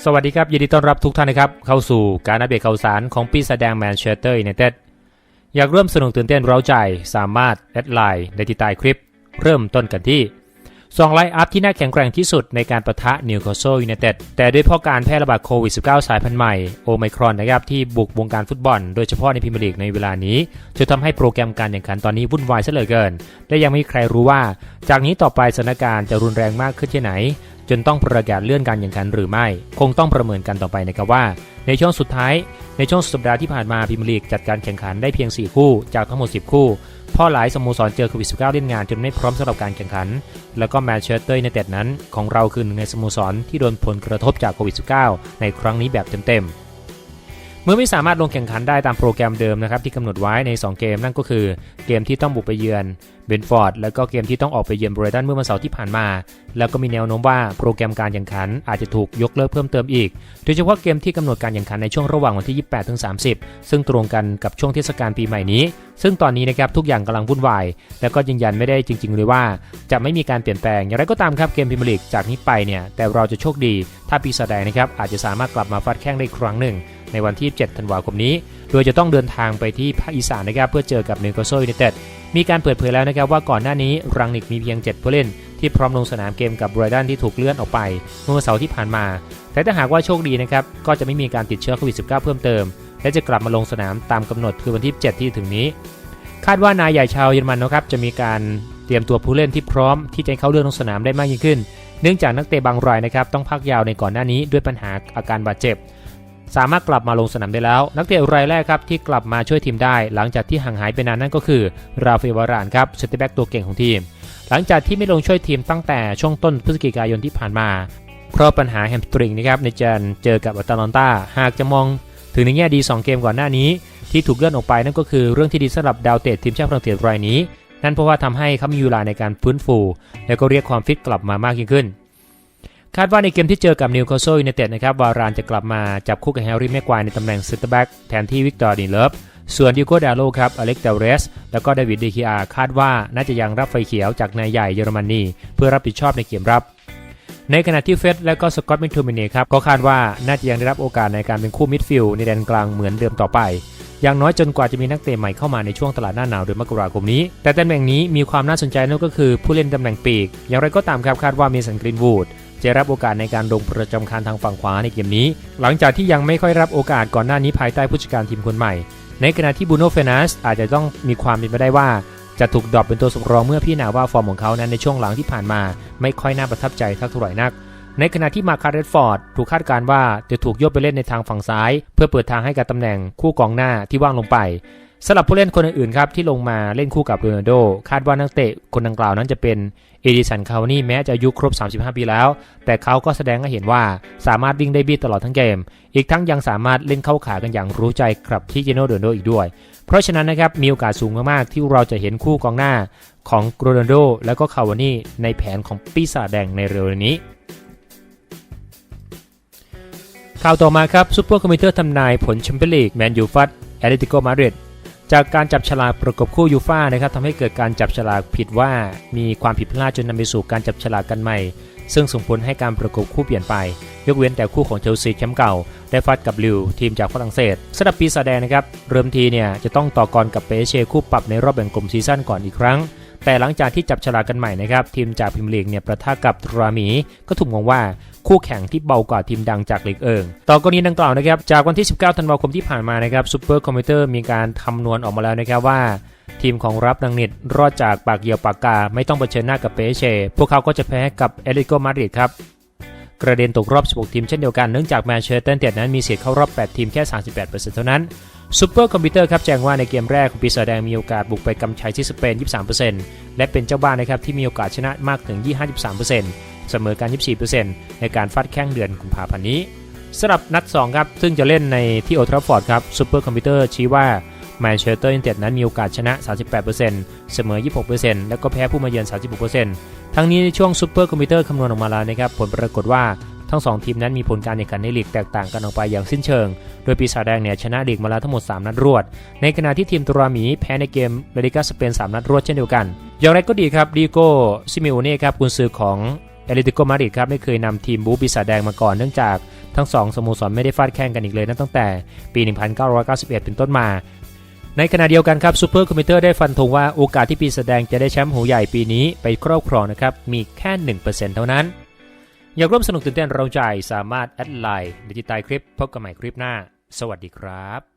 สวัสดีครับ ยินดีต้อนรับทุกท่านนะครับ เข้าสู่การอัปเดตข่าวสารของปีแสดงแมนเชสเตอร์ยูไนเต็ดอยากร่วมสนุกตื่นเต้นเร้าใจ สามารถแอดไลน์ในที่ใต้คลิป เริ่มต้นกันที่ สองไลน์อัพที่น่าแข็งแกร่งที่สุดในการประทะนิวคาสเซิลยูไนเต็ดแต่ด้วยเพราะการแพร่ระบาดโควิด -19 สายพันธุ์ใหม่โอไมครอนนะครับที่บุกวงการฟุตบอล โดยเฉพาะในพรีเมียร์ลีกในเวลานี้จะทำให้โปรแกรมการแข่งขันตอนนี้วุ่นวายซะเหลือเกิน และยังไม่มีใครรู้ว่า จากนี้ต่อไปสถานการณ์จะรุนแรงมากขึ้นที่ไหน จนต้องประกาศเลื่อนการแข่งขันหรือไม่ คงต้องประเมินกันต่อไปนะครับว่า ในช่วงสุดท้าย ในช่วงสัปดาห์ที่ผ่านมาพรีเมียร์ลีกจัดการแข่งขันได้เพียง 4 คู่ จากทั้งหมด 10 คู่ เพ่อหลายสโมสรเจอโควิด -19 เล่นงานจนไม่พร้อมสำหรับการแข่งขัน แล้วก็แมนเชสเตอร์ในเต็ดนั้น ของเราคือหนึ่งในสโมสรที่โดนผลกระทบจากโควิด -19 ในครั้งนี้แบบเต็มๆ เมื่อไม่สามารถลงแข่งขันได้ตามโปรแกรมเดิมนะครับที่กำหนดไว้ใน 2 เกมนั่นก็คือ เกมที่ต้องบุกไปเยือนเบนฟอร์ดแล้วก็เกมที่ต้องออกไปเยือนบรตันเมื่อวันเสาร์ที่ผ่านมา แล้วก็มีแนวโน้มว่าโปรแกรมการแข่งขันอาจจะถูกยกเลิกเพิ่มเติมอีก โดยเฉพาะเกมที่กำหนดการแข่งขันในช่วงระหว่างวันที่ 28ถึง30 ซึ่งตรงกันกับช่วงเทศกาลปีใหม่นี้ ซึ่งตอนนี้นะครับทุกอย่างกำลังวุ่นวาย แล้วก็ยืนยันไม่ได้จริง ๆ เลยว่า จะไม่มีการเปลี่ยนแปลง อย่างไรก็ตามครับเกมพรีเมียร์ลีกจากนี้ไปเนี่ยแต่เราจะโชคดี ถ้าปีศาจแดงนะครับอาจจะสามารถกลับมาฟัดแข้งได้ครั้งหนึ่ง ในวันที่ 7 ธันวาคมนี้ โดยจะต้องเดินทางไปที่ภาคอีสานนะครับเพื่อเจอกับนิวคาสเซิลยูไนเต็ดมีการเปิดเผยแล้วนะครับว่าก่อนหน้านี้รังนิกมีเพียง 7 ผู้เล่น ที่พร้อมลงสนามเกมกับไบรตันที่ถูกเลื่อนออกไป เมื่อเสาร์ที่ผ่านมา แต่ถ้าหากว่าโชคดีนะครับก็จะไม่มีการติดเชื้อโควิด -19 เพิ่มเติม และจะกลับมาลงสนามตามกำหนดคือวันที่ 7 ที่ถึงนี้ คาดว่านายใหญ่ชาวเยอรมันนะครับจะมีการเตรียมตัวผู้เล่นที่พร้อมที่จะเข้าเลื่อนลงสนามได้มากยิ่งขึ้น เนื่องจากนักเตะบางรายนะครับต้องพักยาวในก่อนหน้านี้ด้วยปัญหาอาการบาดเจ็บ สามารถกลับมาลงสนามได้แล้ว นักเตะรายแรกครับที่กลับมาช่วยทีมได้ หลังจากที่ห่างหายไปนานนั่นก็คือราฟาวารานครับเซนเตแบ็กตัวเก่งของทีม หลังจากที่ไม่ลงช่วยทีมตั้งแต่ช่วงต้นพฤศจิกายนที่ผ่านมา เพราะปัญหาแฮมสตริงนะครับในการเจอกับอัตแลนตาหากจะมองถึงในแง่ดี 2 เกมก่อนหน้านี้ ที่ถูกเลื่อนออกไปนั่นก็คือเรื่องที่ดีสำหรับดาวเตะทีมชาติฝรั่งเศสรายนี้ นั่นเพราะว่าทำให้เขามีเวลาในการฟื้นฟู แล้วก็เรียกความฟิตกลับมามากยิ่งขึ้น คาดว่าในเกมที่เจอกับนิวคาสเซิลยูไนเต็ดนะครับวารานจะกลับมาจับคู่กับแฮร์รี่แม็กควายในตำแหน่งเซนเตอร์แบ็กแทนที่วิกตอร์ดินเลิฟส่วนดิโก้ดาโลครับอเล็กเดลเรส แล้วก็เดวิดเดคิอาคาดว่าน่าจะยังรับไฟเขียวจากนายใหญ่เยอรมนีเพื่อรับผิดชอบในเกมรับ ในขณะที่เฟสและก็สกอตต์มคโทมินีครับก็คาดว่าน่าจะยังได้รับโอกาสในการเป็นคู่มิดฟิลด์ในแดนกลางเหมือนเดิมต่อไปอย่างน้อยจนกว่าจะมีนักเตะใหม่เข้ามาในช่วงตลาดหน้าหนาวเดือนมกราคมนี้ แต่ตำแหน่งนี้มีความน่าสนใจนั่นก็คือผู้เล่นตำแหน่งปีก อย่างไรก็ตามครับคาดว่าเมสันกรีนวูด จะรับโอกาสในการลงประจำการทางฝั่งขวาในเกมนี้ หลังจากที่ยังไม่ค่อยรับโอกาสก่อนหน้านี้ภายใต้ผู้จัดการทีมคนใหม่ ในขณะที่บูโน่เฟนัสอาจจะต้องมีความเป็นไปได้ว่า จะถูกดรอปเป็นตัวสำรองเมื่อพี่นาว่าฟอร์มของเขานั้นในช่วงหลังที่ผ่านมา ไม่ค่อยน่าประทับใจเท่าไหร่นัก ในขณะที่มาคาร์เรตฟอร์ดถูกคาดการณ์ว่าจะถูกโยกไปเล่นในทางฝั่งซ้าย เพื่อเปิดทางให้กับตำแหน่งคู่กองหน้าที่ว่างลงไป สำหรับผู้เล่นคนอื่นๆครับที่ลงมาเล่นคู่กับโรนัลโดคาดว่านักเตะคนดังกล่าวนั้นจะเป็นเอดิสันคาวนี่แม้จะอายุครบ 35 ปีแล้ว แต่เขาก็แสดงให้เห็นว่าสามารถวิ่งได้บีดตลอดทั้งเกม อีกทั้งยังสามารถเล่นเข้าขากันอย่างรู้ใจกับที่เจโนโรนัลโดอีกด้วย เพราะฉะนั้นนะครับมีโอกาสสูงมากๆที่เราจะเห็นคู่กองหน้าของโรนัลโดและก็คาวานี่ในแผนของปีศาจแดงในเร็วนี้ข่าวต่อมาครับซูเปอร์คอมพิวเตอร์ทำนายผลแชมเปี้ยนลีกแมนยูฟัดแอตเลติโกมาดริด จากการจับฉลากประกบคู่ยูฟ่านะครับทำให้เกิดการจับฉลากผิดว่ามีความผิดพลาดจนนำไปสู่การจับฉลากกันใหม่ ซึ่งส่งผลให้การประกบคู่เปลี่ยนไป ยกเว้นแต่คู่ของเชลซีแชมป์เก่า ได้ฟัดกับลิวทีมจากฝรั่งเศสสำหรับปีแสดงนะครับเริ่มทีเนี่ยจะต้องต่อกรกับเปเชคู่ปรับในรอบแบ่งกลุ่มซีซั่นก่อนอีกครั้ง แต่หลังจากที่จับฉลากกันใหม่นะครับทีมจากพรีเมียร์ลีกเนี่ยประทะกับรามีก็ถูกมองว่าคู่แข่งที่เบากว่าทีมดังจากลีกเอิงต่อกรณีดังกล่าวนะครับจากวันที่ 19 ธันวาคมที่ผ่านมานะครับซูเปอร์คอมพิวเตอร์มีการคำนวณออกมาแล้วนะครับว่าทีมของรับนังนิดรอดจากปากเหยี่ยวปากกา ไม่ต้องเผชิญหน้ากับเปเช่ พวกเขาก็จะแพ้กับเอลิโกมาดริดครับ กระเด็นตกรอบ 16 ทีมเช่นเดียวกัน เนื่องจากแมนเชสเตอร์ยูไนเต็ดนั้นมีสิทธิ์เข้ารอบ 8 ทีมแค่ 38%เท่านั้น ซูเปอร์คอมพิวเตอร์ครับแจ้งว่าในเกมแรกของปีศาจแดงมีโอกาสบุกไปกำชัยที่สเปน 23%และเป็นเจ้าบ้านนะครับที่มีโอกาสชนะมากถึง53%เสมอกัน 24%ในการฟาดแข้งเดือนกุมภาพันธ์นี้สำหรับนัด 2 ครับ ซึ่งจะเล่นในที่โอทราฟอร์ดครับซูเปอร์คอมพิวเตอร์ชี้ว่าแมนเชสเตอร์ยูไนเต็ดนั้นมีโอกาสชนะ 38%เสมอ 26%แล้วก็แพ้ผู้มาเยือน 36%ทั้งนี้ในช่วงซูเปอร์คอมพิวเตอร์คำนวณออกมาแล้วนะครับผลปรากฏว่า ทั้ง 2 ทีมนั้นมีผลการแข่งขันในลีกแตกต่างกันออกไปอย่างสิ้นเชิง โดยปีศาจแดงเนี่ยชนะลีกมาแล้วทั้งหมด 3 นัดรวด ในขณะที่ทีมตุรามีแพ้ในเกมลาลิกาสเปน 3 นัดรวดเช่นเดียวกัน อย่างไรก็ดีครับดีโก้ซิมิโอเน่ครับกุนซือของเอลิติโกมาดริดครับไม่เคยนำทีมบูปีศาจแดงมาก่อนเนื่องจากทั้งสองสโมสรไม่ได้ฟาดแข่งกันอีกเลยนับตั้งแต่ปี 1991 เป็นต้นมาในขณะเดียวกันครับซูเปอร์คอมพิวเตอร์ได้ฟันธงว่าโอกาสที่ปีแสดงจะได้แชมป์หัวใหญ่ปีนี้ไปครอบครองนะครับ มีแค่ 1%เท่านั้น อยากร่วมสนุกตื่นเต้นเราใจสามารถแอดไลน์ดิจิตายคลิปพบกันใหม่คลิปหน้า สวัสดีครับ